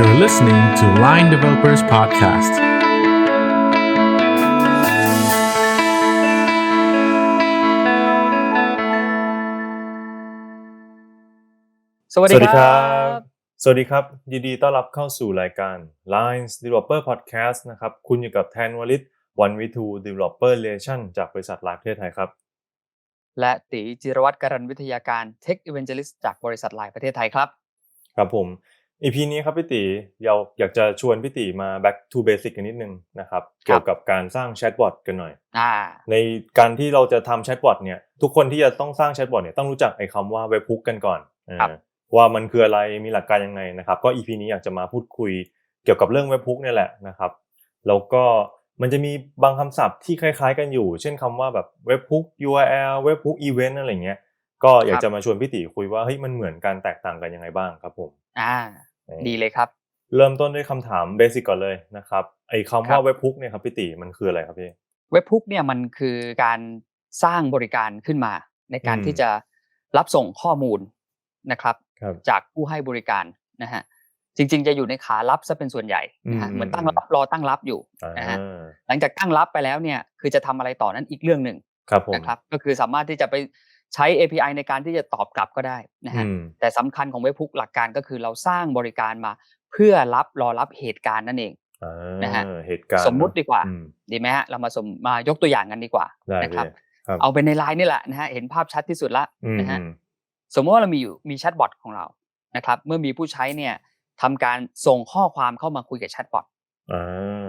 You're listening to Line Developers Podcast. สวัสดีครับ สวัสดีครับ ยินดีต้อนรับเข้าสู่รายการ Lines Developer Podcast นะครับ คุณอยู่กับแทนวลิตวันวิทู Developer Relation จากบริษัทลายประเทศไทยครับ และตีจิรวัตรการันวิทยาการ Tech Evangelist จากบริษัทไลน์ประเทศไทยครับ ครับผม EP นี้ครับพี่ตีเราอยากจะชวนพี่ตีมา back to basic กันนิดนึงนะครับ เกี่ยวกับการสร้างแชทบอทกันหน่อยอ่าในการที่เราจะทำแชทบอทเนี่ยทุกคนที่จะต้องสร้างแชทบอทเนี่ยต้องรู้จักไอ้คำว่าเว็บ o ุกกันก่อนเออครับว่ามันคืออะไรมีหลักการยังไงนะครับ ก็ EP นี้อยากจะมาพูดคุยเกี่ยวกับเรื่องเว็บ o ุกเนี่ยแหละนะครับแล้วก็มันจะมีบางคำศัพท์ที่คล้าย ๆ กันอยู่ เช่นคำว่าแบบเว็บ o ุก URL เว็บ o ุก Event อะไรเงี้ยก็อยากจะมาชวนพี่ตีคุยว่าเฮ้ยมันเหมือนกันแตกต่างกันยังไงบ้างครับผมอ่าเออ ดีเลยครับ เริ่มต้นด้วยคำถามเบสิกก่อนเลยนะครับไอ้คำครัว่าบเว็บ o ุกเนี่ยครับพี่ตีมันคืออะไรครับพี่เว็บพุกเนี่ยมันคือการสร้างบริการขึ้นมา ในการอืมที่จะรับส่งข้อมูลนะครับครับ จากผู้ให้บริการนะฮะจริง ๆ จะอยู่ในขารับซะเป็นส่วนใหญ่นะฮะอืมเหมือนตั้งอืมรับรอตั้งรับอยู่อ่านะฮะหลังจากตั้งรับไปแล้วเนี่ยคือจะทำอะไรต่อนั้นอีกเรื่องหนึ่งครับผมนะครับ ก็คือสามารถที่จะไป ใช้ API ในการที่จะตอบกลับก็ได้นะฮะอืมแต่สำคัญของเว็บพุกหลักการก็คือเราสร้างบริการมาเพื่อรับรอรับเหตุการณ์นั่นเองอ่านะฮะเหตุการณ์สมมุติเนอะดีกว่าอืมดีไหมฮะเรามาสมมายกตัวอย่างกันดีกว่าได้นะครับพี่ครับ เอาเป็นในไลน์นี่แหละนะฮะเห็นภาพชัดที่สุดละอืมนะฮะอืมสมมติว่าเรามีอยู่มีแชทบอทของเรานะครับเมื่อมีผู้ใช้เนี่ยทำการส่งข้อความเข้ามาคุยกับแชทบอทอ่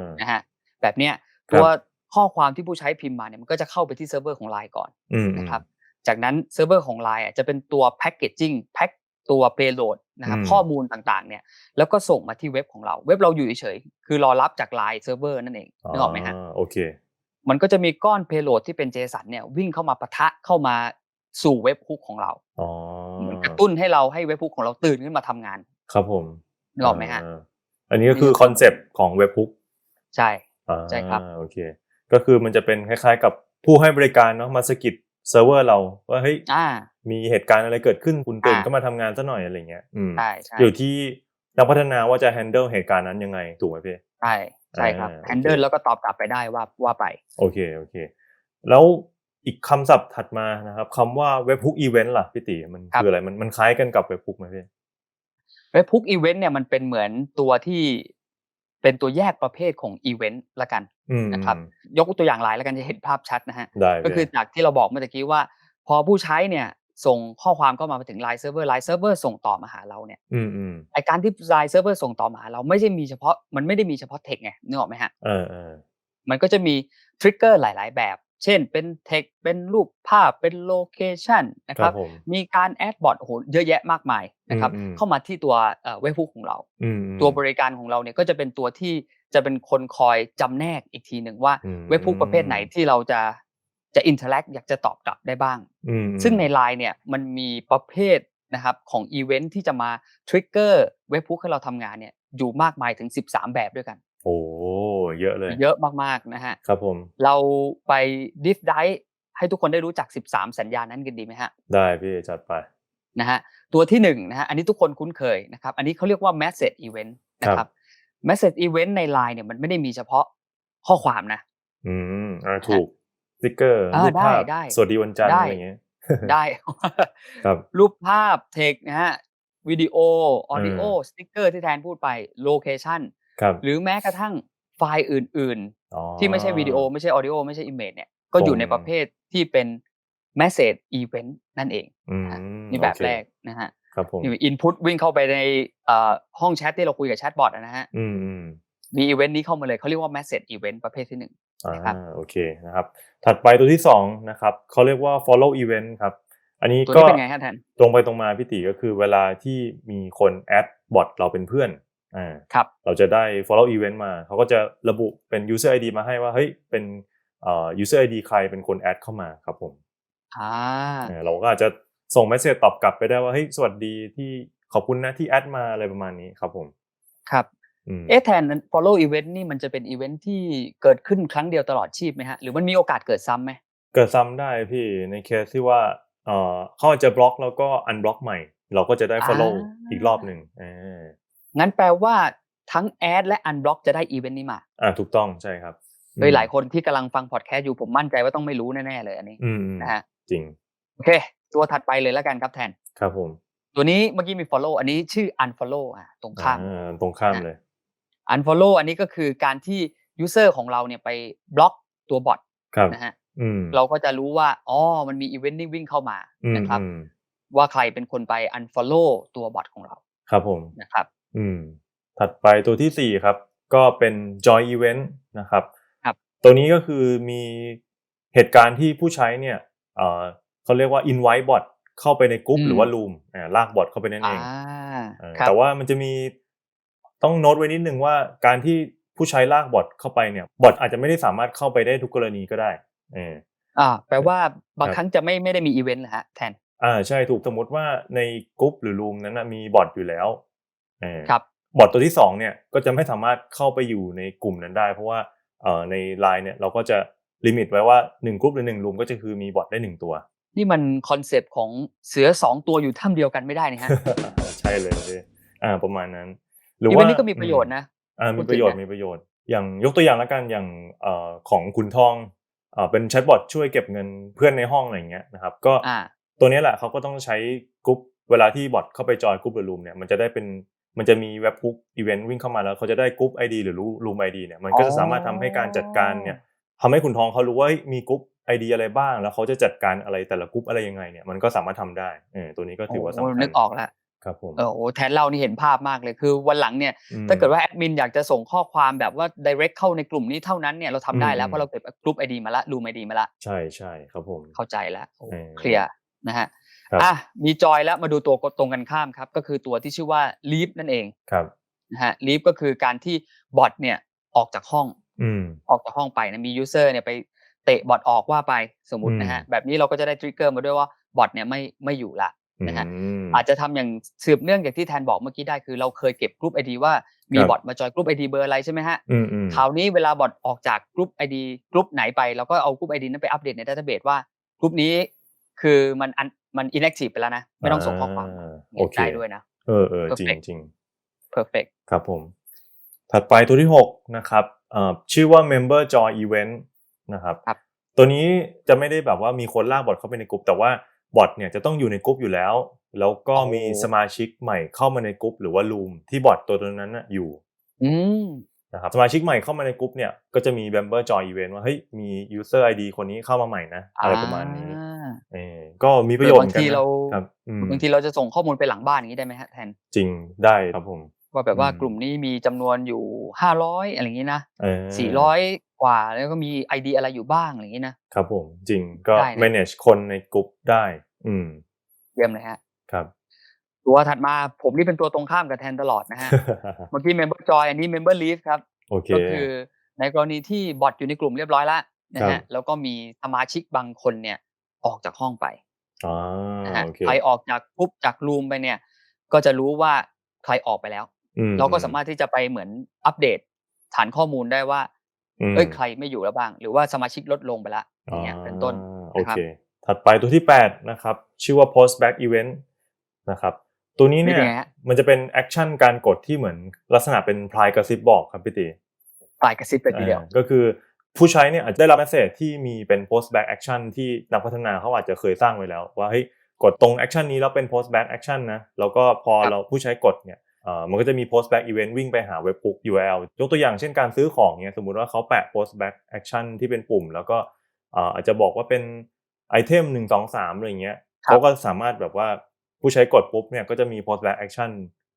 านะฮะแบบเนี้ยครับตัวข้อความที่ผู้ใช้พิมพ์มาเนี่ยมันก็จะเข้าไปที่เซิร์ฟเวอร์ของไลน์ก่อนอืมนะครับ จากนั้นเซิร์ฟเวอร์ของ Line อะจะเป็นตัวแพ็กเกจจิ้งแพ็กตัวเปโหลดนะครับข้อมูลต่างๆเนี่ยแล้วก็ส่งมาที่เว็บของเรา เว็บเราอยู่เฉยๆคือรอรับจาก Line เซิร์ฟเวอร์นั่นเองนึกออกไหมฮะาโอเค มันก็จะมีก้อนเพโหลดที่เป็น JSON เนี่ยวิ่งเข้ามาปะทะเข้ามาสู่เว็บฮุกของเราอ๋อเหมือนกระตุ้นให้เราให้เว็บฮุกของเราตื่นขึ้นมาทำงาน ครับผมนึกออกไหมฮะาอันนี้ก็คือคอนเซปต์ของเว็บพุกใช่อ่าใช่ครับโอเค ก็คือมันจะเป็นคล้าย ๆ กับผู้ให้บริการเนาะมาสกิด เซิร์ฟเวอร์เราว่าเฮ้ยอ่ามีเหตุการณ์อะไรเกิดขึ้นคุณตื่นอ่าก็มาทำงานซะหน่อยอะไรเงี้ยอืมใช่ใช่อยู่ที่นักพัฒนาว่าจะ handle เหตุการณ์นั้นยังไงถูกไหมพี่ใช่ใช่ครับอ่าโอเคแฮนเดิลแล้วก็ตอบกลับไปได้ว่าว่าไป โอเคโอเค แล้วอีกคำศัพท์ถัดมานะครับคำว่าเว็บ o ุกอีเวนต์ล่ะพี่ติมันครับคืออะไรมันมันคล้ายกันกับเว็บ o ุกไหมพี่เว็บพุกอีเวนต์เนี่ยมันเป็นเหมือนตัวที่ เป็นตัวแยกประเภทของอีเวนต์ละกันอืมนะครับยกตัวอย่างไลน์แล้วกันจะเห็นภาพชัดนะฮะได้ก็คือพี่จากที่เราบอกเมื่อตะกี้ว่า พอผู้ใช้เนี่ยส่งข้อความเข้ามาถึงไลน์เซิร์ฟเวอร์ไลน์เซิร์ฟเวอร์ส่งต่อมาหาเราเนี่ยอืมอืมไอการที่ไลน์เซิร์ฟเวอร์ส่งต่อมาหาเราไม่ใช่มีเฉพาะมันไม่ได้มีเฉพาะเทคไงนึกออกไหมฮะเออเออมันก็จะมีทริกเกอร์หลาย ๆ แบบ เช่นเป็นเทคเป็นรูปภาพเป็นโลเคชันนะคครัรับบผมมีการแอดบอทโอ้โหเยอะแยะมากมายนะครับอืมอืมเข้ามาที่ตัวเว็บพุกของเราอืมตัวบริการของเราเนี่ยก็จะเป็นตัวที่จะเป็นคนคอยจำแนกอีกทีหนึ่งว่าอืมเว็บพุกประเภทไหนที่เราจะจะอินเทอร์แอคอยากจะตอบกลับได้บ้างอืมซึ่งใน Line เนี่ยมันมีประเภทนะครับของอีเวนท์ที่จะมาทริกเกอร์เว็บพุกให้เราทำงานเนี่ยอยู่มากมายถึง 13 แบบด้วยกัน โอ้ เยอะเลย เยอะมากๆนะฮะครับผมเราไปดิฟไดให้ทุกคนได้รู้จัก 13 สัญญาณนั้นกันดีไหมฮะ ได้พี่จัดไปนะฮะตัวที่หนึ่งนะฮะอันนี้ทุกคนคุ้นเคยนะครับ อันนี้เขาเรียกว่า message event นะคครัรับบ message event ใน Line เนี่ยมันไม่ได้มีเฉพาะข้อความนะ อืมอ่าถูกสติกเกอร์อ่ารูปภาพได้ได้สวัสดีวันจันทร์ได้อะไรอย่างเงี้ยได้ครับรูปภาพเทคนะฮะวิดีโอออดิโอเออสติ๊กเกอร์ที่แทนพูดไปโลเคชันครับหรือแม้กระทั่ง ไฟล์อื่นอ๋อๆที่ไม่ใช่วิดีโอไม่ใช่ออดิโอไม่ใช่อิมเมจเนี่ยก็อยู่ในผมประเภทที่เป็น message event นั่นเองอืมนี่แบบโอเคแรกนะฮะครับผมนี่อินพุตวิ่งเข้าไปในเอ่อห้องแชทที่เราคุยกับแชทบอทนะฮะอืมอืมมีอีเวนต์นี้เข้ามาเลยเขาเรียกว่า message event ประเภทที่หนึ่งอ่านะครับโอเคนะครับ ถัดไปตัวที่สองนะครับเขาเรียกว่า follow event ครับ อันนี้ตัวก็นี้เป็นไงฮะแทนตรงไปตรงมาพี่ติก็คือเวลาที่มีคนแอดบอทเราเป็นเพื่อนอ่า ครับเราจะได้ follow event มาเขาก็จะระบุเป็น user ID มาให้ว่าเฮ้ยเป็นเอ่อ user ID ใครเป็นคนแอดเข้ามาครับผมอ่าเออเราก็อาจจะส่ง message ตอบกลับไปได้ว่าเฮ้ยสวัสดีที่ขอบคุณนะที่แอดมาอะไรประมาณนี้ครับผมครับอืมเอ๊ะแทนนั้น follow event นี่มันจะเป็นอีเวนต์ที่เกิดขึ้นครั้งเดียวตลอดชีพไหมฮะหรือมันมีโอกาสเกิดซ้ำไหมเกิดซ้ำได้พี่ในเคสที่ว่าเอ่อเขาอาจจะบล็อกแล้วก็อันบล็อกใหม่ เราก็จะได้ follow อ่าอีกรอบหนึ่งเออ งั้นแปลว่าทั้งแอดและอันบล็อกจะได้อีเวนต์นี้มา อ่าถูกต้องใช่ครับโดยหลายคนที่กำลังฟังพอดแคสต์อยู่ผมมั่นใจว่าต้องไม่รู้แน่ๆเลยอันนี้อืมอืมนะฮะจริงโอเค ตัวถัดไปเลยแล้วกันครับแทนครับผม ตัวนี้เมื่อกี้มี follow อันนี้ชื่อ unfollow อะตรงข้ามอ่าตรงข้ามเลย unfollow อันนี้ก็คือการที่ user ของเราเนี่ยไปบล็อกตัวบอทครับนะฮะอืมเราก็จะรู้ว่าอ๋อมันมีอีเวนต์นี่วิ่งเข้ามาอืมนะครับอืมว่าใครเป็นคนไป unfollow ตัวบอทของเรา ครับผมนะครับ อืม ถัดไปตัวที่สี่ครับ ก็เป็น joy event นะครับครับ ตัวนี้ก็คือมีเหตุการณ์ที่ผู้ใช้เนี่ยเอ่อเขาเรียกว่า invite bot เข้าไปในกลุ่มอืมหรือว่า room อ่าลากบอทเข้าไปนั่นอ่าเองเออครับแต่ว่ามันจะมีต้องโน้ตไว้นิดนึงว่าการที่ผู้ใช้ลากบอทเข้าไปเนี่ยบอทอาจจะไม่ได้สามารถเข้าไปได้ทุกกรณีก็ได้เอออ่าแปลว่าบางครับครั้งจะไม่ไม่ได้มีอีเวนต์นะฮะแทนอ่าใช่ถูกสมมติว่าในกลุ่มหรือรูมนั้นนะมีบอทอยู่แล้วเออ ครับบอทตัวที่สองเนี่ยก็จะไม่สามารถเข้าไปอยู่ในกลุ่มนั้นได้ เพราะว่าเอ่อในไลน์เนี่ยเราก็จะลิมิตไว้ว่าหนึ่งกลุ่มหรือหนึ่งรูมก็จะคือมีบอทได้หนึ่งตัว นี่มันคอนเซปต์ของเสือสองตัวอยู่ถ้ำเดียวกันไม่ได้นะฮะใช่เลยพี่อ่าประมาณนั้น หรือีอเวนว่าต์นี้ก็มีประโยชน์นะอ่าพูมีดประโยชน์ถึงนะมีประโยชน์ อย่างยกตัวอย่างแล้วกันอย่างเอ่อของคุณทองเอ่อเป็นแชทบอทช่วยเก็บเงินเพื่อนในห้องอะไรอย่างเงี้ยนะครับ ก็อ่าตัวนี้แหละเขาก็ต้องใช้กรุ๊ปเวลาที่บอทเข้าไปจอยกรุ๊ปหรือรูมเนี่ยมันจะได้เป็น มันจะมีเว็บคุกอีเวนต์วิ่งเข้ามาแล้วเขาจะได้กรุ๊ปไอดีหรือรูมไอดีเนี่ยมันก็จะสามารถทำให้การจัดการเนี่ยทำให้คุณทองเขารู้ว่าเฮ้ยมีกรุ๊ปไอดีอะไรบ้าง แล้วเขาจะจัดการอะไรแต่ละกรุ๊ปอะไรยังไงเนี่ยมันก็สามารถทำได้เออตัวนี้ก็ถือว่าสำโอ้คัญนึกออกแล้วครับผมเออโอ้แทนเรานี่เห็นภาพมากเลยคือวันหลังเนี่ยอืมถ้าเกิดว่าแอดมินอยากจะส่งข้อความแบบว่า direct เข้าในกลุ่มนี้เท่านั้นเนี่ยเราทำได้แล้วอืมเพราะเราเก็บกลุ่มไอดีมาละรูมไอดีมาละใช่ใช่ครับผมเข้าใจแล้วโอ้เออเคลียร์นะฮะครับ อะมีจอยแล้วมาดูตัวตรงกันข้ามครับ ก็คือตัวที่ชื่อว่า leave นั่นเองครับนะฮะ leave ก็คือการที่บอทเนี่ยออกจากห้องอืมออกจากห้องไปนะมี user เนี่ยไปเตะบอทออกว่าไปสมมตินะฮะอืมแบบนี้เราก็จะได้ทริกเกอร์มาด้วยว่าบอทเนี่ยไม่ไม่อยู่ละนะฮะอืมอาจจะทำอย่างสืบเนื่องจากที่แทนบอกเมื่อกี้ได้คือเราเคยเก็บกลุ่มไอดีว่ามีครับบอทมาจอยกลุ่มไอดีเบอร์อะไรใช่ไหมฮะอืมอืมคราวนี้เวลาบอทออกจากกลุ่มไอดีกลุ่มไหนไปเราก็เอากลุ่มไอดีนั้นไปอัปเดตในดัตเตอร์เบสว่ากลุ่มนี้คือมัน อันมัน inactive ไปแล้วนะ ไม่ต้องส่งข้อความอ่าเห็นใจโอเคด้วยนะ เออเออจริง Perfect จริง perfect ครับผม ถัดไปตัวที่หกนะครับเอ่อชื่อว่า member joy event นะครับครับ ตัวนี้จะไม่ได้แบบว่ามีคนลากบอทเข้าไปในกลุ่มแต่ว่าบอทเนี่ยจะต้องอยู่ในกลุ่มอยู่แล้ว แล้วก็โอ้มีสมาชิกใหม่เข้ามาในกลุ่มหรือว่ารูมที่บอทตัวนั้นน่ะอยู่อืมนะครับสมาชิกใหม่เข้ามาในกลุ่มเนี่ยก็จะมี member joy event ว่าเฮ้ยมี user ID คนนี้เข้ามาใหม่นะอะไรประมาณนี้อ่า เออก็มีประโยชน์เหมือนกันบางทีนะเราครับอืมบางทีเราจะส่งข้อมูลไปหลังบ้านอย่างนี้ได้ไหมฮะแทนจริงได้ครับผมว่าแบบว่าอืมกลุ่มนี้มีจำนวนอยู่ห้าร้อยอะไรอย่างนี้นะเออสี่ร้อยกว่าแล้วก็มีไอดีอะไรอยู่บ้างอะไรอย่างนี้นะครับผมจริงก็ได้นะ manage คนในกลุ่มได้ อืมเยี่ยมเลยฮะครับ ตัวถัดมาผมนี่เป็นตัวตรงข้ามกับแทนตลอดนะฮะเมื่อกี้ member joy อันนี้ member leave ครับโอเคก็คือในกรณีที่บอทอยู่ในกลุ่มเรียบร้อยแล้วนะครัฮะบแล้วก็มีสมาชิกบางคนเนี่ย ออกจากห้องไปอ่านะฮะโอเคใครออกจากกรุ๊ปจากรูมไปเนี่ย ก็จะรู้ว่าใครออกไปแล้วอืเราก็สามารถที่จะไปเหมือนอัปเดตฐานข้อมูลได้ว่ามเอ้ยใครไม่อยู่แล้วบ้าง หรือว่าสมาชิกลดลงไปแล้วอย่างเงี้ยเป็นต้นอ่าโอนะครับเคถัดไปตัวที่ 8 นะครับ ชื่อว่า post back event นะครับ ตัวนี้เนี่ยเป็นไงฮะมันจะเป็นแอคชั่นการกดที่เหมือนลักษณะเป็นพลายกระซิบบอกครับพี่ตีปลายกระซิบไปทีเดียวอ่าก็คือ ผู้ใช้เนี่ยอาจจะได้รับ message ที่มีเป็น post back action ที่นักพัฒนาเขาอาจจะเคยสร้างไว้แล้ว ว่าเฮ้ยกดตรง action นี้แล้วเป็น post back action นะแล้วก็พอครับเราผู้ใช้กดเนี่ยเอ่อมันก็จะมี post back event วิ่งไปหา webhook URL ยกตัวอย่างเช่นการซื้อของเนี่ยสมมุติว่าเขาแปะ post back action ที่เป็นปุ่ม แล้วก็เอ่ออาจจะบอกว่าเป็นไอเทมหนึ่งสองสามอะไรเงี้ยครับเขาก็สามารถแบบว่าผู้ใช้กดปุ๊บเนี่ยก็จะมี post back action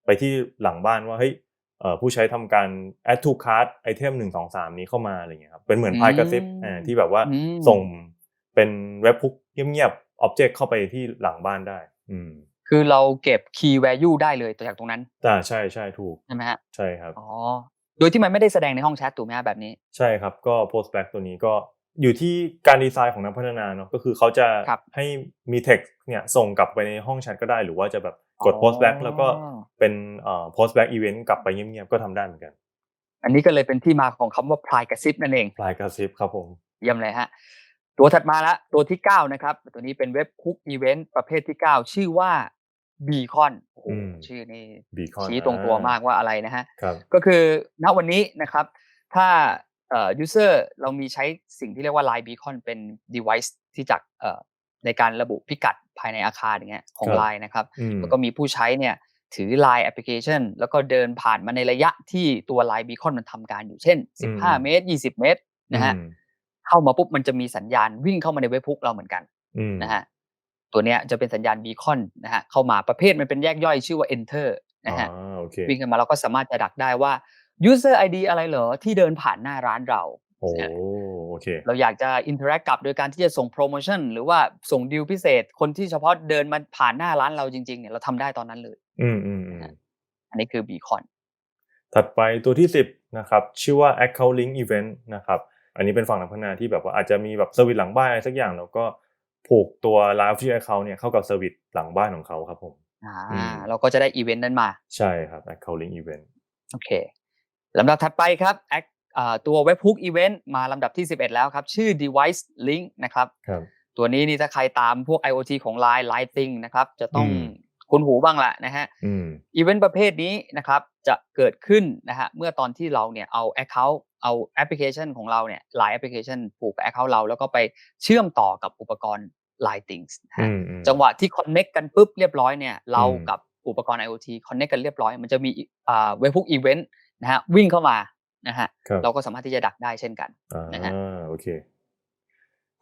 ไปที่หลังบ้านว่าเฮ้ยเอ่อ ผู้ใช้ทำการ add to cart ไอเทมหนึ่งสองสามนี้เข้ามาอะไรเงี้ยครับเป็นเหมือนพายกระซิบอืมอ่าที่แบบว่าอืมส่งเป็นเว็บพุกเงียบๆ object เข้าไปที่หลังบ้านได้ อืมคือเราเก็บ key value ได้เลยจากตรงนั้นอ่าใช่ใช่ถูกใช่ไหมฮะใช่ครับอ๋อโดยที่มันไม่ได้แสดงในห้องแชทถูกไหมฮะแบบนี้ ใช่ครับก็ post back ตัวนี้ก็อยู่ที่การดีไซน์ของนักพัฒนาเนาะก็คือเขาจะครับให้มี text เนี่ยส่งกลับไปในห้องแชทก็ได้ หรือว่าจะแบบ กด post back แล้วก็อ๋อเป็นเอ่อ post back event กลับไปเงียบๆก็ทำได้เหมือนกัน อันนี้ก็เลยเป็นที่มาของคำว่าพลายกระซิบนั่นเองพลายกระซิบครับผมเยี่ยมเลยฮะตัวถัดมาละตัวที่ 9 นะครับ ตัวนี้เป็นเว็บคุกอีเวนต์ประเภทที่ 9 ชื่อว่า Beacon โอ้โหอืมชื่อนี่ Beacon ชี้ตรงตัวมากว่าอะไรนะฮะครับก็คือณวันนี้นะครับ ถ้าเอ่อ user เรามีใช้สิ่งที่เรียกว่า Line Beacon เป็น device ที่จักเอ่อ ในการระบุพิกัดภายในอาคารอย่างเงี้ยของครับ Line นะครับอืมแล้วก็มีผู้ใช้เนี่ยถือ Line Application แล้วก็เดินผ่านมาในระยะที่ตัว Line Beacon มันทำการอยู่เช่นอืม15 เมตร 20 เมตรนะฮะอืมเข้ามาปุ๊บมันจะมีสัญญาณวิ่งเข้ามาในเว็บพุกเราเหมือนกันอืมนะฮะตัวเนี้ยจะเป็นสัญญาณ Beacon นะฮะเข้ามาประเภทมันเป็นแยกย่อยชื่อว่า Enter นะฮะอ่าโอเควิ่งกันมาเราก็สามารถจะดักได้ว่า user ID อะไรเหรอที่เดินผ่านหน้าร้านเรา โอ้เนี่ยโอเค เราอยากจะ interact กับโดยการที่จะส่งโปรโมชั่นหรือว่าส่งดีลพิเศษ คนที่เฉพาะเดินมาผ่านหน้าร้านเราจริงๆเนี่ยเราทำได้ตอนนั้นเลย อืมอืมอืมอันนี้คือ Beacon ถัดไปตัวที่10นะครับชื่อว่า account link event นะครับอันนี้เป็นฝั่งนักพัฒนาที่แบบว่าอาจจะมีแบบเซอร์วิสหลังบ้านอะไรสักอย่าง แล้วก็ผูกตัว Live Official Account เนี่ยเข้ากับเซอร์วิสหลังบ้านของเขาครับผมอ่าอืมเราก็จะได้อีเวนต์นั้นมา ใช่ครับ account link event โอเคลำดับถัดไปครับ Act อ่าตัว Webhook Event มาลำดับที่ 11 แล้วครับ ชื่อ Device Link นะครับครับตัวนี้นี่ถ้าใครตามพวก IoT ของ Line Lighting นะครับ จะต้องอืมคุ้นหูบ้างละนะฮะอืมอีเวนต์ประเภทนี้นะครับจะเกิดขึ้นนะฮะเมื่อตอนที่เราเนี่ยเอา Account เอาแอปพลิเคชันของเราเนี่ยหลายแอปพลิเคชันผูกกับ Account เรา แล้วก็ไปเชื่อมต่อกับอุปกรณ์ Line Things นะอืฮะมอืมจังหวะที่ Connect กันปุ๊บเรียบร้อยเนี่ยเราอืมกับอุปกรณ์ IoT Connect กันเรียบร้อย มันจะมีอ่าเว็บพวกอีเวนต์นะฮะวิ่งเข้ามา นะฮะครับเราก็สามารถที่จะดักได้เช่นกันอ่านะฮะโอเค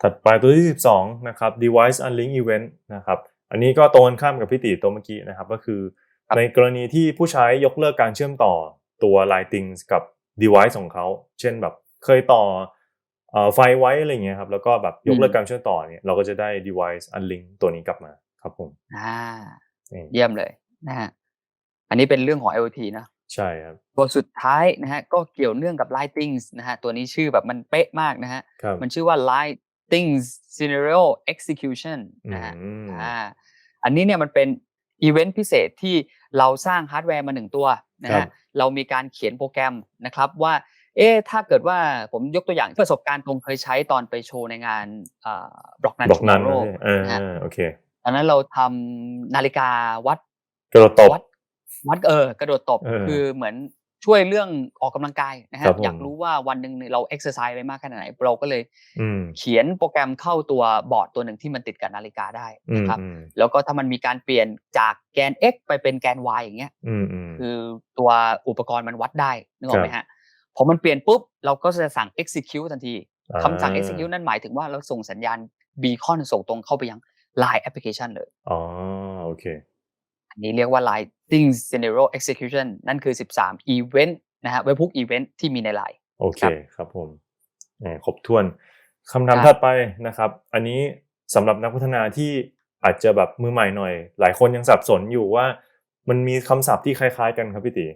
ถัดไปตัวที่ 12 นะครับ device unlink event นะครับ อันนี้ก็ตรงกันข้ามกับพี่ติตัวเมื่อกี้นะครับ ก็คือครับในกรณีที่ผู้ใช้ยกเลิกการเชื่อมต่อตัว Lightings กับ device ของเขา เช่นแบบเคยต่อเอ่อไฟไว้อะไรเงี้ยครับ แล้วก็แบบยกเลิกการเชื่อมต่อเนี่ย เราก็จะได้ device unlink ตัวนี้กลับมาครับผม อ่านี่เยี่ยมเลยนะฮะ อันนี้เป็นเรื่องของ IoT นะ ใช่ครับตัวสุดท้ายนะฮะก็เกี่ยวเนื่องกับ Lightings นะฮะตัวนี้ชื่อแบบมันเป๊ะมากนะฮะครับมันชื่อว่า Lightings Scenario Execution นะฮะอืมอ่าอันนี้เนี่ยมันเป็นอีเวนต์พิเศษที่เราสร้างฮาร์ดแวร์มาหนึ่งตัวนะครัฮะบเรามีการเขียนโปรแกรมนะครับว่าเอ๊ะถ้าเกิดว่าผมยกตัวอย่างประสบการณ์ตรงเคยใช้ตอนไปโชว์ในงานบล็อกนันบอกนั้นโรเลยเออนะฮะโอเคตอนนั้นเราทำนาฬิกาวัดกระโดดตบวัด วัดเออกระโดดตบเออคือเหมือนช่วยเรื่องออกกำลังกายนะฮะครับผมอยากรู้ว่าวันหนึ่งเนี่ยเราเอ็กซ์ไซส์ไปมากขนาดไหนเราก็เลยอืมเขียนโปรแกรมเข้าตัวบอร์ดตัวหนึ่งที่มันติดกับนาฬิกาได้อืมนะครับอืมแล้วก็ถ้ามันมีการเปลี่ยนจากแกน x ไปเป็นแกน y อย่างเงี้ยอืมอืมคือตัวอุปกรณ์มันวัดได้นึกออกไหมครับฮะพอมันเปลี่ยนปุ๊บ เราก็จะสั่ง execute ทันทีอ่าคำสั่ง execute นั่นหมายถึงว่าเราส่งสัญญาณ beacon ส่งตรงเข้าไปยัง line application เลยอ๋อโอเคอั นนี้เรียกว่า Lighting Scenario Execution นั่นคือ 13 Event นะฮะ Webhook Event ที่มีใน Line โอเคครับครับผมแหมครบถ้วนคำถามครับถัดไปนะครับ อันนี้สำหรับนักพัฒนาที่อาจจะแบบมือใหม่หน่อย หลายคนยังสับสนอยู่ว่า มันมีคำศัพท์ที่คล้าย ๆ กันครับพี่ติ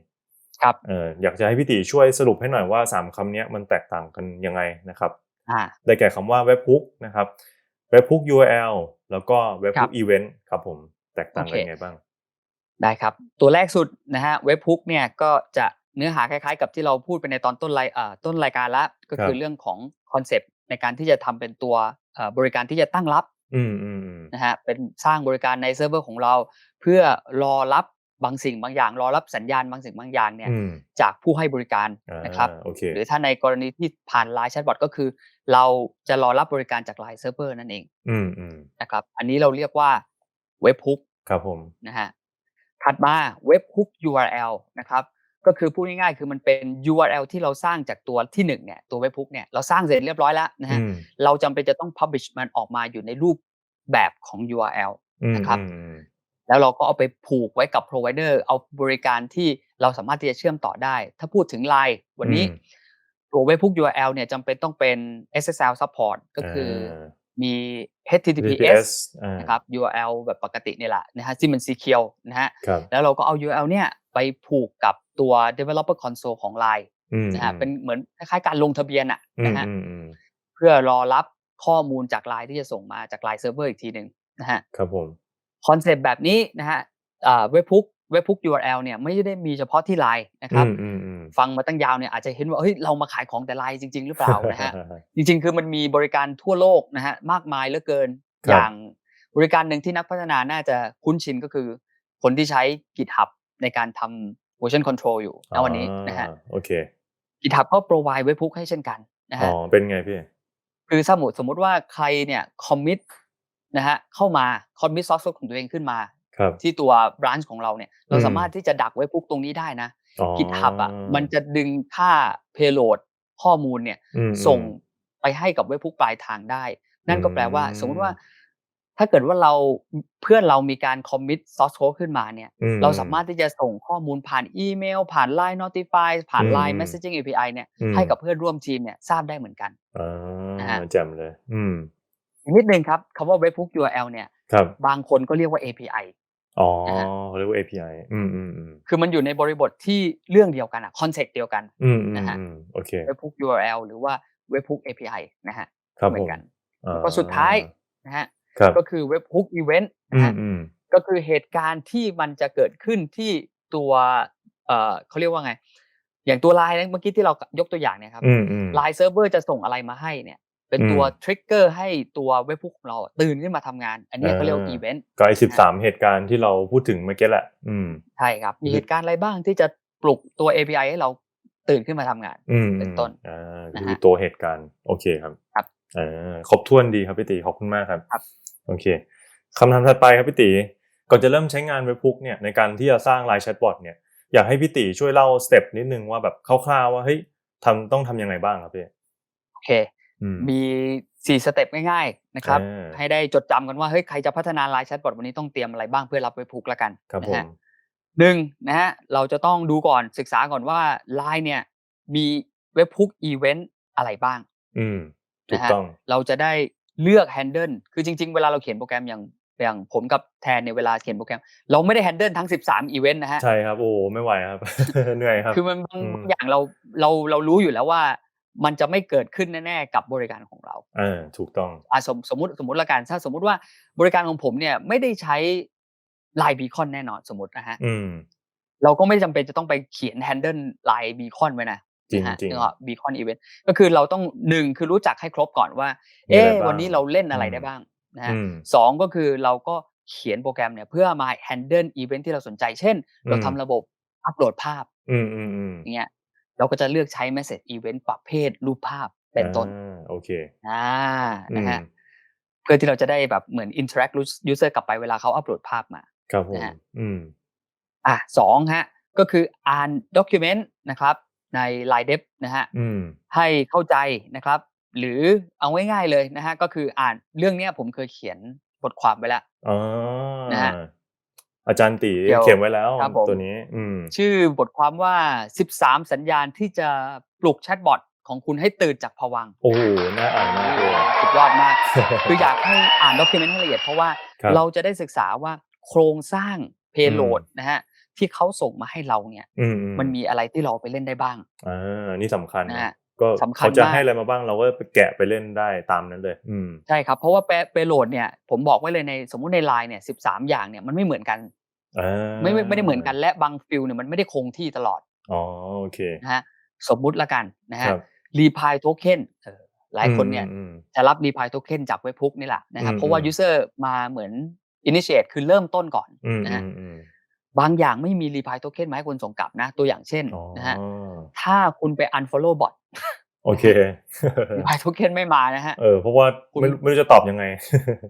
ครับเอออยากจะให้พี่ติช่วยสรุปให้หน่อยว่าสามคำเนี้ยมันแตกต่างกันยังไงนะครับอ่าได้แก่คำว่า webhook นะครับ webhook URL แล้วก็ครั webhook บ event ครับผมแตกต่างกันโอเคยังไงบ้าง ได้ครับ ตัวแรกสุดนะฮะ Webhook เนี่ยก็จะเนื้อหาคล้ายๆ กับที่เราพูดไปในตอนต้นรายเอ่อต้นรายการละก็คือครับเรื่องของคอนเซปต์ในการที่จะทำเป็นตัวเอ่อบริการที่จะตั้งรับอืมอืมอืมนะฮะเป็นสร้างบริการในเซิร์ฟเวอร์ของเรา เพื่อรอรับบางสิ่งบางอย่าง รอรับสัญญาณบางสิ่งบางอย่างเนี่ยอืมจากผู้ให้บริการอ่านะครับโอเคหรือถ้าในกรณีที่ผ่านไลน์แชทบอทก็คือ เราจะรอรับบริการจากไลน์เซิร์ฟเวอร์นั่นเองอืมอืมนะครับอันนี้เราเรียกว่าเว็บฮุกครับผมนะฮะ ถัดมาเว็บฮุก URL นะครับก็คือพูดง่ายๆ คือมันเป็น URL ที่เราสร้างจากตัวที่หนึ่งเนี่ยตัวเว็บฮุกเนี่ยเราสร้างเสร็จเรียบร้อยแล้วนะฮะอืมเราจำเป็นจะต้อง publish มันออกมาอยู่ในรูปแบบของ URL อืมนะครับอืมอืมแล้วเราก็เอาไปผูกไว้กับ provider เอาบริการที่เราสามารถที่จะเชื่อมต่อได้ ถ้าพูดถึง Line วันนี้อืมตัวเว็บพุก URL เนี่ยจำเป็นต้องเป็น SSL support ก็คืออา มี HTTPS อ่านะครับ URL แบบปกตินี่แหละนะฮะที่มัน secure นะฮะครับแล้วเราก็เอา URL เนี่ยไปผูกกับตัว developer console ของ Line อืมนะฮะเป็นเหมือนคล้ายๆการลงทะเบียนอะอืมนะฮะอืมอืมเพื่อรอรับข้อมูลจาก Line ที่จะส่งมาจาก Line server อีกทีหนึ่งนะฮะครับผมคอนเซปต์แบบนี้นะฮะอ่าเว็บพุก เว็บพุก URL เนี่ยไม่ได้มีเฉพาะที่ Line นะครับอืมอืมอืมฟังมาตั้งยาวเนี่ยอาจจะเห็นว่าเฮ้ยเรามาขายของแต่ไลน์จริง ๆ หรือเปล่านะฮะจริง ๆ คือมันมีบริการทั่วโลกนะฮะมากมายเหลือเกินครับอย่างบริการหนึ่งที่นักพัฒนาน่าจะคุ้นชินก็คือ คนที่ใช้ GitHub ในการทำ version control อยู่ณวันนี้นะฮะอ่าโอเค GitHub ก็ provide เว็บ hook ให้เช่นกันนะอ๋ฮะอเป็นไงพี่คือสมมติสมมติว่าใครเนี่ย commit นะฮะเข้ามา commit source code ของตัวเองขึ้นมาครับ ที่ตัว branch ของเราเนี่ยเราอืมสามารถที่จะดักเว็บ hook ตรงนี้ได้นะอ๋อ GitHub อะมันจะดึงค่า payload ข้อมูลเนี่ยอืมส่งอืมไปให้กับเว็บ hook ปลายทางได้ นั่นก็แปลว่าอืมสมมุติว่า ถ้าเกิดว่าเราเพื่อนเรามีการ commit source code ขึ้นมาเนี่ยอืเราสามารถที่จะส่งข้อมูลผ่านอีเมล ผ่าน Line Notify ผ่านอืม Line Messaging API เนี่ยอืมให้กับเพื่อนร่วมทีมเนี่ยทราบได้เหมือนกันอ่านะฮะแจ่มเลย อืมอีกนิดนึงครับคำว่า webhook URL เนี่ยครับบางคนก็เรียกว่า API อ๋อนะฮะเขาเรียกว่า API อืมอืมอืมคือมันอยู่ในบริบทที่เรื่องเดียวกันอะคอนเซ็ปต์เดียวกันอืมอืมนะฮะอืมโอเค webhook URL หรือว่า webhook API นะฮะครับเหมืผอนมกันอ่าแล้วก็สุดท้ายนะฮะครับก็คือ webhook event อืนะมฮะอืมก็คือเหตุการณ์ที่มันจะเกิดขึ้นที่ตัวเอ่อเขาเรียกว่าไง อย่างตัวไลน์นะเมื่อกี้ที่เรายกตัวอย่างเนี่ยครับอืมอืมไลน์เซิร์ฟเวอร์จะส่งอะไรมาให้เนี่ย เป็นตัวอืมทริกเกอร์ให้ตัวเว็บพุกของเราตื่นขึ้นมาทำงาน อันนี้เขาเรียกว่าอ่าอีเวนต์ก็ไอ้สิบสามเหตุการณ์ที่เราพูดถึงเมื่อกี้แหละอืมใช่ครับ มีอืมเหตุการณ์อะไรบ้างที่จะปลุกตัว API ให้เราตื่นขึ้นมาทำงานอืมเป็นต้นอ่านะคือฮะตัวเหตุการณ์โอเคครับครับอ่าครบถ้วนดีครับพี่ตีขอบคุณมากครับครับ โอเคคำถามถัดไปครับพี่ตีก่อนจะเริ่มใช้งานเว็บพุกเนี่ยในการที่จะสร้างไลน์แชทบอทเนี่ยอยากให้พี่ตีช่วยเล่าสเต็ปนิดนึงว่าแบบคร่าวๆว่าเฮ้ยทำต้องทำยังไงบ้างครับพี่โอเคอื มมีสี่สเต็ปง่ายๆนะครับอ่าให้ได้จดจำกันว่าเฮ้ยใครจะพัฒนาไลน์แชทบอทวันนี้ต้องเตรียมอะไรบ้างเพื่อรับเว็บพุกละกันครับนะผมฮะหนึ่งนะฮะเราจะต้องดูก่อนศึกษาก่อนว่าไลน์เนี่ย มีเว็บพุกอีเวนต์อะไรบ้าง อืมถูกนะฮะต้องเราจะได้เลือกแฮนเดิลคือจริง ๆ เวลาเราเขียนโปรแกรมอย่างอย่างผมกับแทนเนี่ยเวลาเขียนโปรแกรม เราไม่ได้แฮนเดิลทั้ง 13 อีเวนต์นะฮะ ใช่ครับ โอ้ไม่ไหวครับ เหนื่อยครับ คือมันบางอืมบางอย่างเราเราเรารู้อยู่แล้วว่า มันจะไม่เกิดขึ้นแน่ๆกับบริการของเราเออถูกต้องอะสมสมมติสมมติละกันถ้าสมมติว่าบริการของผมเนี่ยไม่ได้ใช้ไลน์บีคอนแน่นอนสมมตินะฮะอืมเราก็ไม่จำเป็นจะต้องไปเขียนแฮนเดิลไลน์บีคอนไว้นะจริงนะฮะจริงบีคอนอีเวนต์ก็คือเราต้องหนึ่งคือรู้จักให้ครบก่อนว่ามีอะไรเอ๊ะบ้างวันนี้เราเล่นอะไรอืมได้บ้างนะฮะอืมสองก็คือเราก็เขียนโปรแกรมเนี่ยเพื่อมา handle event ที่เราสนใจ เช่น เราอืมทำระบบอัปโหลดภาพอืมอืมอืมอย่างเงี้ย เราก็จะเลือกใช้ message event ประเภทรูปภาพเป็นต้นอ่าโอเคอ่าอืนะมฮะเพื่อที่เราจะได้แบบเหมือน interact user กลับไปเวลาเขาอัปโหลดภาพมาครับผมนะฮะอืมอะสองฮะก็คืออ่าน document นะครับใน Line Dev นะฮะอืมให้เข้าใจนะครับ หรือเอาง่ายๆเลยนะฮะก็คืออ่านเรื่องเนี้ยผมเคยเขียนบทความไว้แล้วอ๋อนะฮะ อาจารย์ตีเดี๋ยวเขียนไว้แล้วครับผมตัวนี้อืมชื่อบทความว่า 13 สัญญาณที่จะปลุกแชทบอทของคุณให้ตื่นจากภวังค์โอ้โหน่าอ่านมากเลยสุดยอดมาก คืออยากให้อ่านด็อกิเมนต์ให้ละเอียดเพราะว่าครับเราจะได้ศึกษาว่าโครงสร้างเพโลดนะฮะที่เขาส่งมาให้เราเนี่ยอืมมันมีอะไรที่เราไปเล่นได้บ้างอ่านี่สำคัญนะฮะ ก็สำคัญเขาจะมากให้อะไรมาบ้างเราก็ไปแกะไปเล่นได้ตามนั้นเลย อืมใช่ครับ เพราะว่าเปโลดเนี่ยผมบอกไว้เลยในสมมุติในไลน์เนี่ย13อย่างเนี่ยมันไม่เหมือนกันอ่าไม่ไม่ไม่ได้เหมือนกันและบางฟิลเนี่ยมันไม่ได้คงที่ตลอดอ๋อโอเคนะฮะสมมุติละกันนะคฮะรับรีพายโทเค็นหลายคนเนี่ยอืมจะรับรีพายโทเค็นจากเว็บพุกนี่แหละนะครับอืมเพราะว่าอืม user มาเหมือน initiate คือเริ่มต้นก่อนอืมนะอืฮะมอืม บางอย่างไม่มีรีพายโทเค็นมาให้คุณส่งกลับนะ ตัวอย่างเช่นอ๋อนะฮะถ้าคุณไป unfollow bot โอเครีพายโทเค็นไม่มานะฮะเออเพราะว่าคุณไม่ไม่รู้จะตอบยังไง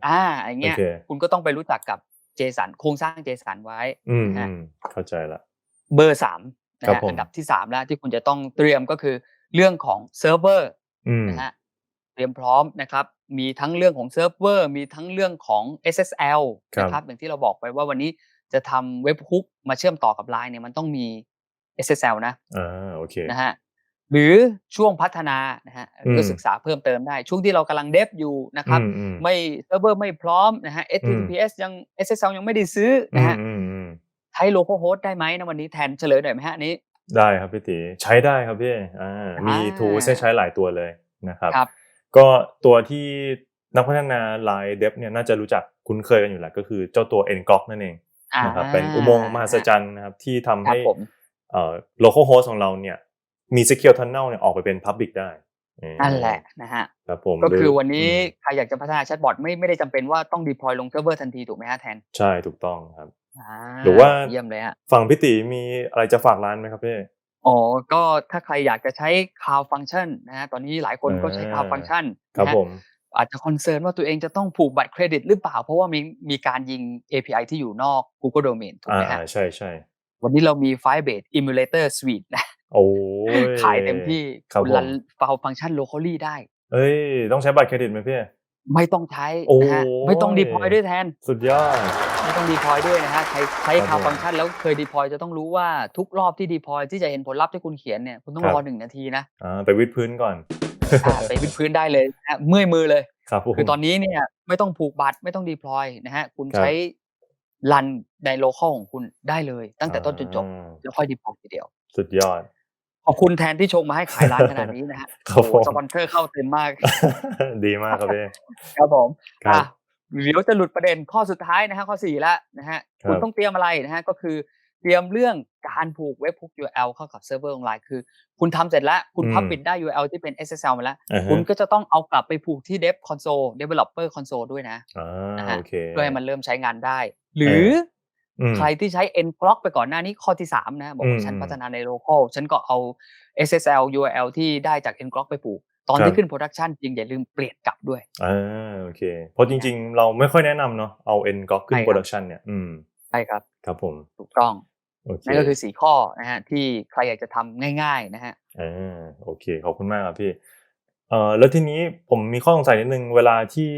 อ่าอย่างเงี้ยโอเคคุณก็ต้องไปรู้จักกับ JSON โครงสร้าง JSON ไว้อืมนะอืฮะมเข้าใจละ เบอร์สามนะครัฮะบผมอันดับที่สามแล้วที่คุณจะต้องเตรียมก็คือเรื่องของเซิร์ฟเวอร์อืมนะฮะเตรียมพร้อมนะครับ มีทั้งเรื่องของเซิร์ฟเวอร์ มีทั้งเรื่องของ SSL ครับนะครับอย่างที่เราบอกไปว่าวันนี้ จะทำเว็บฮุกมาเชื่อมต่อกับ Line เนี่ยมันต้องมี SSL นะอ่าโอเคนะฮะหรือช่วงพัฒนานะฮะอืมก็ศึกษาเพิ่มเติมได้ ช่วงที่เรากำลังเดฟอยู่นะครับอืมอืมไม่เซิร์ฟเวอร์ไม่พร้อมนะฮะ HTTPS ยัง SSL ยังไม่ได้ซื้อนะฮะอืมอืมใช้ local host ได้ไหมนะวันนี้แทนเฉลยหน่อยไหมฮะอันนี้ ได้ครับพี่ตีใช้ได้ครับพี่อ่ามีอ่า tools ให้ใช้หลายตัวเลยนะครับครับก็ตัวที่นักพัฒนา Line Dev เนี่ยน่าจะรู้จักคุ้นเคยกันอยู่แหละก็คือเจ้าตัว Ngrok นั่นเองอ่า นะครับเป็นอุโมงค์มหัศจรรย์นะครับที่ทำครัให้บผมเอ่อ local host ของเราเนี่ยมี secure tunnel เนี่ยออกไปเป็น public ได้เออนั่นแหละนะฮะครับผมก็คือหรืวันนี้อืมใครอยากจะพัฒนาแชทบอทไม่ไม่ได้จำเป็นว่าต้อง deploy ลงเซิร์ฟเวอร์ทันทีถูกไหมฮะแทน ใช่ถูกต้องครับอาหรือว่าเยี่ยมเลยครับฝั่งพี่ติมีอะไรจะฝากร้านไหมครับพี่อ๋อ ก็ถ้าใครอยากจะใช้ Cloud Function นะครับตอนนี้หลายคนก็ใช้ Cloud อา Function ครับนะครับผม อาจจะ concern ว่าตัวเองจะต้องผูกบัตรเครดิตหรือเปล่า เพราะว่ามีมีการยิง API ที่อยู่นอก Google Domain ถูกอาไหมครับๆใช่ๆวันนี้เรามี Firebase Emulator Suite นะโอ๊ยขายเต็มที่ครับคุณผรันม Cloud Function locally ได้เฮ้ย ต้องใช้บัตรเครดิตไหมพี่?ไม่ต้องใช้โอ้นะครับไม่ต้อง deploy ด้วยแทน สุดยอด ไม่ต้อง deploy ด้วยนะครับใช้ใช้ครับ Cloud ผม Function แล้วเคย deploy จะต้องรู้ว่าทุกรอบที่ deploy ที่จะเห็นผลลัพธ์ที่คุณเขียนเนี่ยคุณต้องครัรบอ1นาทีนะอาไปวิดพื้นก่อนอา ไปวิดพื้นได้เลยนะครับเมื่อยมือเลยครับผคือตอมนนี้เนี่ยไม่ต้องผูกบัตรไม่ต้อง deploy นะครับคุณครัใช้บรันใน local ของคุณได้เลย ตั้งแต่ต้นจนจบอาแล้วค่อย deploy ทีเดียว สุดยอดขอบคุณแทนที่ชงมาให้ขายร้านขนาดนี้นะครับครัโอ้บโฮผมสปอนเซอร์เข้าเต็มมาก ดีมากครับพี่ครับผมครัอาบเดี๋ยวจะหลุดประเด็นข้อสุดท้ายนะครับข้อ4แล้วนะครับครัคุณบต้องเตรียมอะไรนะครับก็คือ เตรียมเรื่องการผูก Webhook URL เข้ากับเซิร์ฟเวอร์ออนไลน์คือ คุณทำเสร็จแล้ว คุณอืม Publish ได้ URL ที่เป็น SSL มาแล้วอะคุฮะณก็จะต้องเอากลับไปผูกที่ Dev Console Developer Console ด้วยนะอานะครัโอบเคเพื่อให้มันเริ่มใช้งานได้หเอรือออืมใครที่ใช้ Nblock ไปก่อนหน้านี้ข้อที่ 3 นะ บอกอืว่าฉันมพัฒๆนาใน local ฉันก็เอา SSL URL ที่ได้จาก Nblock ไปผูกตอนครัที่บขึ้น Production จริงอย่าลืมเปลี่ยนกลับด้วยอาโอเคเพราะจนะริง ๆ เราไม่ค่อยแนะนำเนาะเอา Ngrok ขึ้ใช่นครับ Production เนี่ยอืมใช่ครับ ครับผมถูกต้องโอเค นั่นก็คือ4ข้อนะครับที่ใครอยากจะทำง่าย ๆ นะครับอาโอเคขอบคุณมากครับพี่เอ่อแล้วทีนี้ผมมีข้อสงสัยนิดหนึ่งเวลาที่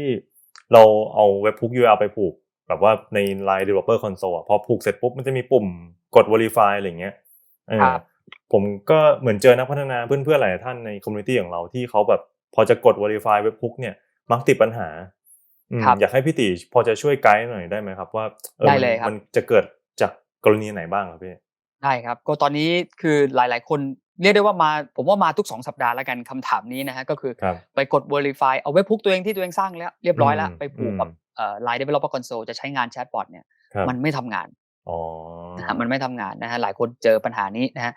เราเอา Webhook URL ไปผูก แบบว่าใน LINE Developer Console อะพอผูกเสร็จปุ๊บมันจะมีปุ่มกด Verify อะไรอย่างเงี้ยเอคอรับผมก็เหมือนเจอนักพัฒนาเพื่อนๆหลายท่านในคอมมิวนิตีของเราที่เขาแบบพอจะกด Verify Webhook เนี่ยมักติดปัญหาอืมครับอยากให้พี่ติ พอจะช่วยไกด์หน่อยได้ไหมครับ ว่าเออได้มันเลยครัมับนจะเกิดจาก กรณีไหนบ้างครับพี่?ได้ครับก็ตอนนี้คือหลาย ๆ คนเรียกได้ว่ามาผมว่ามาทุก 2 สัปดาห์แล้วกันคำถามนี้นะครับก็คือครับไปกด Verify เอา Webhook ตัวเองที่ตัวเองสร้างแล้วเรียบร้อยแล้วอืมไปผูกกับอืมเอ่อ LINE Developer Console จะใช้งานแชตบอตเนี่ยครับมันไม่ทำงานอ๋อนะครับมันไม่ทำงานนะครับหลายคนเจอปัญหานี้นะครับ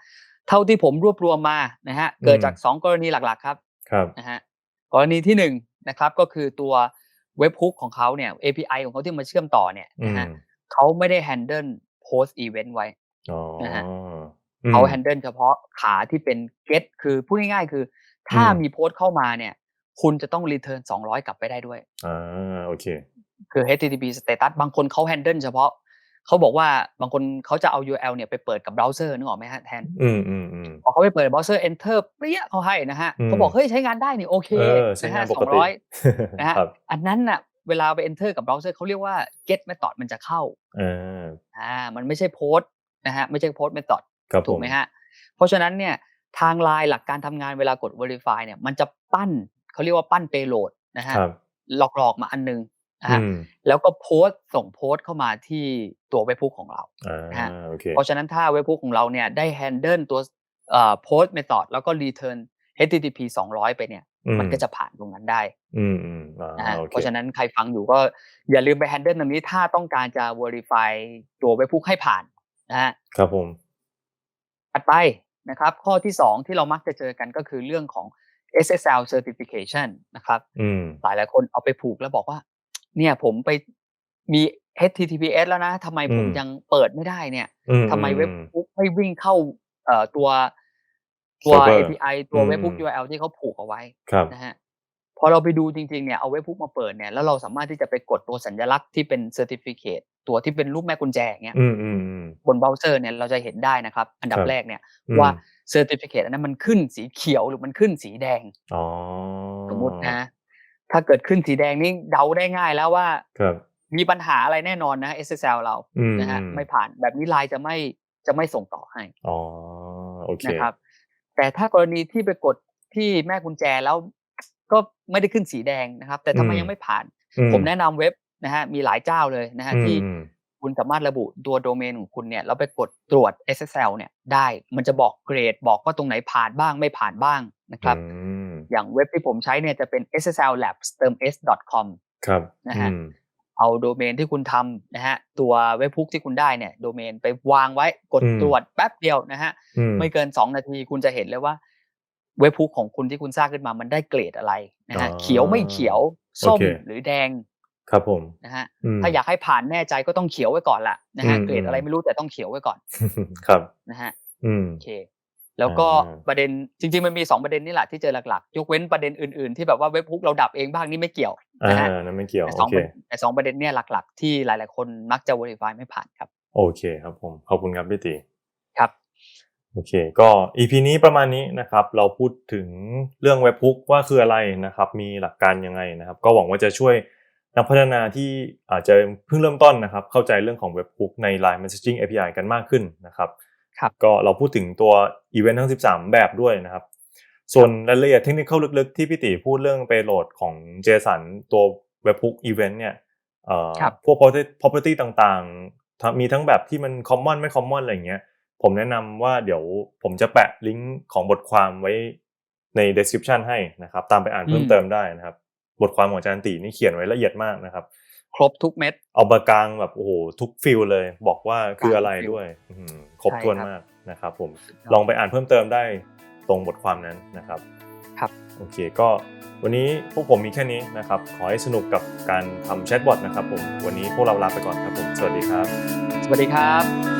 เท่าที่ผมรวบรวมมานะครับอืเกิดมจาก 2 กรณีหลักๆครับครับนะฮะกรณีที่1นะครับก็คือตัว Webhook ของเขาเนี่ย API ของเขาที่มาเชื่อมต่อเนี่ยอืนะมครับเขาไม่ได้ handle post event ไว้อ๋อนะฮะอืเขาม handle เฉพาะขาที่เป็น get คือพูดง่ายๆ คือ ถ้าอืมมีโพสต์เข้ามาเนี่ย คุณจะต้อง return 200กลับไปได้ด้วยอาโอเค คือ HTTP status บางคนเขา handle เฉพาะเขาบอกว่าบางคนเขาจะเอา URL เนี่ยไปเปิดกับเบราว์เซอร์นึกออกไหมครับแทน อืมๆๆพอเขาไปเปิดเบราว์เซอร์ enter เปรี้ยเขาให้นะครัอืเขามบอกเฮ้ยใช้งานได้นี่โอเคเออใช้นะคงารันบปกติ200นะครัครับบอันนั้นน่ะ เวลาไป enter กับเบราว์เซอร์เขาเรียกว่า get method มันจะเข้าอาอามันไม่ใช่โพสต์นะครับไม่ใช่โพสต์ method ครับถูผกไหมมครับเพราะฉะนั้นเนี่ยทาง LINE หลักการทำงานเวลากด Verify เนี่ยมันจะปั้นเขาเรียกว่าปั้น payload นะครัครับบหลอกๆมาอันหนึ่งนะอืครับมแล้วก็โพสต์ส่งโพสต์เข้ามาที่ตัว Webhook ของเราอานะฮะโอเคเพราะฉะนั้นถ้า Webhook ของเราเนี่ยได้ handle ตัวเอ่อ post method แล้วก็ return HTTP 200 ไปเนี่ยอื มันมก็จะผ่านตรงนั้นได้อืมๆอานะครัโอเพเคราะฉะนั้นใครฟังอยู่ก็อย่าลืมไป handle ตรงนี้ถ้าต้องการจะ Verify ตัว Webhook ให้ผ่านนะครับครับผมถัดไปนะครับ ข้อที่2ที่เรามักจะเจอกันก็คือเรื่องของ SSL certification นะครับอืมหลายๆคนเอาไปผูกแล้วบอกว่า เนี่ยผมไปมี HTTPS แล้วนะทำไมอืผมมยังเปิดไม่ได้เนี่ยอืมทำไมๆ Webhook ไม่วิ่งเข้าเอ่อตัว ตัวเซิร์ฟเวอร์ API ตัวอืม Webhook URL ที่เขาผูกเอาไว้ครับนะครับพอเราไปดูจริงๆเนี่ยเอา Webhook มาเปิดเนี่ยแล้วเราสามารถที่จะไปกดตัวสัญลักษณ์ที่เป็น certificate ตัวที่เป็นรูปแม่กุญแจอย่างเงี้ยอืมๆๆบนเบราว์เซอร์เนี่ยเราจะเห็นได้นะครับ อันดัครับบแรกเนี่ยอืมว่า certificate อันนั้นมันขึ้นสีเขียวหรือมันขึ้นสีแดงอ๋อสมมุตินะ ถ้าเกิดขึ้นสีแดงนี่เดาได้ง่ายแล้วว่าครับมีปัญหาอะไรแน่นอนนะ SSL เราอืมนะครับๆไม่ผ่านแบบนี้ LINE จะไม่จะไม่ส่งต่อให้อ๋อโอเคนะครับ แต่ถ้ากรณีที่ไปกดที่แม่กุญแจแล้วก็ไม่ได้ขึ้นสีแดงนะครับ แต่ถ้ามันอืมยังไม่ผ่านอืมผมแนะนำเว็บนะฮะมีหลายเจ้าเลยนะฮะที่อืมคุณสามารถระบุตัวโดเมนของคุณเนี่ยแล้วไปกดตรวจ SSL เนี่ยได้มันจะบอกเกรด บอกว่าตรงไหนผ่านบ้างไม่ผ่านบ้างนะคอืรับมอย่างเว็บที่ผมใช้เนี่ยจะเป็น SSL Labs เติม s com ครับนะอืฮะม เอาโดเมนที่คุณทำนะฮะตัว Webhook ที่คุณได้เนี่ยโดเมนไปวางไว้กดอืมตรวจแป๊บเดียวนะฮะอืมไม่เกิน 2 นาทีคุณจะเห็นเลยว่า Webhook ของคุณที่คุณสร้างขึ้นมามันได้เกรดอะไรนะอ๋อฮะเขียวไม่เขียวส้มโอเคหรือแดงครับผมนะฮะอืมถ้าอยากให้ผ่านแน่ใจก็ต้องเขียวไว้ก่อนละนะฮะอืมเกรดอะไรอืมไม่รู้แต่ต้องเขียวไว้ก่อนครับนะฮะอืมโอเค แล้วก็อ่าประเด็นจริง ๆ มันมีสองประเด็นนี่แหละที่เจอหลักๆยกเว้นประเด็นอื่นๆ ที่แบบว่าเว็บฮุกเราดับเองบ้างนี่ไม่เกี่ยวอ่านะฮะนั่นไม่เกี่ยวแต่โอสองเคประเด็นแต่สองประเด็นเนี่ยหลักๆ ที่หลายๆ คนมักจะ verify ไม่ผ่านครับ โอเคครับผมขอบคุณครับพี่ตีครับโอเค ก็ EP นี้ประมาณนี้นะครับ เราพูดถึงเรื่องเว็บพุกว่าคืออะไรนะครับ มีหลักการยังไงนะครับ ก็หวังว่าจะช่วยนักพัฒนาที่อาจจะเพิ่งเริ่มต้นนะครับ เข้าใจเรื่องของเว็บพุกใน Line Messaging API กันมากขึ้นนะครับครับ ก็เราพูดถึงตัวอีเวนต์ทั้ง 13 แบบด้วยนะครับ ส่วนรายละเอียดเทคนิคลึกๆ ที่พี่ติพูดเรื่องไปโหลดของ JSON ตัวเว็บพุกอีเวนต์เนี่ยเอ่อครับพวก property- property ต่างๆทั้งมีทั้งแบบที่มัน common ไม่ common อะไรอย่างเงี้ยผมแนะนำว่าเดี๋ยวผมจะแปะลิงก์ของบทความไว้ใน description ให้นะครับ ตามไปอ่านเพิ่มอืมเติมได้นะครับ บทความของอาจารย์ตีนี่เขียนไว้ละเอียดมากนะครับ ครบทุกเม็ด เอามากลางแบบโอ้โหทุกฟิลเลย บอกว่าคืออะไรกลางฟิลด้วยอื้อหือ ครบใช่ถ้วนครับมากนะครับผมสุดยดลองไปอ่านเพิ่มเติมได้ตรงบทความนั้นนะครับครับโอเคก็วันนี้พวกผมมีแค่นี้นะครับ ขอให้สนุกกับการทำแชทบอทนะครับผมวันนี้พวกเราลาไปก่อนครับผมสวัสดีครับ สวัสดีครับ